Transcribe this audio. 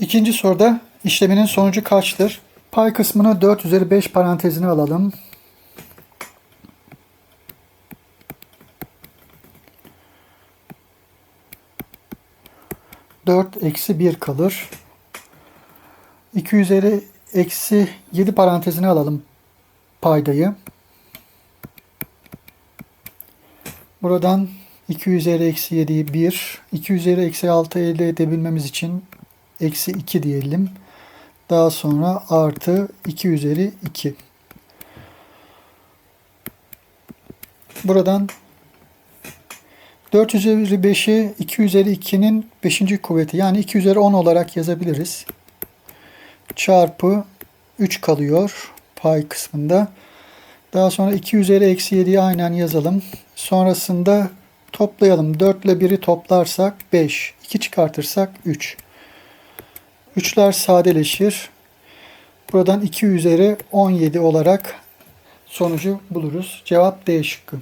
İkinci soruda işleminin sonucu kaçtır? Pay kısmına 4 üzeri 5 parantezini alalım. 4 eksi 1 kalır. 2 üzeri eksi 7 parantezine alalım paydayı. Buradan 2 üzeri eksi 7'yi 1, 2 üzeri eksi 6 elde edebilmemiz için eksi 2 diyelim. Daha sonra artı 2 üzeri 2. Buradan 4 üzeri 5'i 2 üzeri 2'nin 5. kuvveti yani 2 üzeri 10 olarak yazabiliriz. Çarpı 3 kalıyor pay kısmında. Daha sonra 2 üzeri eksi 7'yi aynen yazalım. Sonrasında toplayalım. 4 ile 1'i toplarsak 5. 2 çıkartırsak 3. 3'ler sadeleşir. Buradan 2 üzeri 17 olarak sonucu buluruz. Cevap D şıkkı.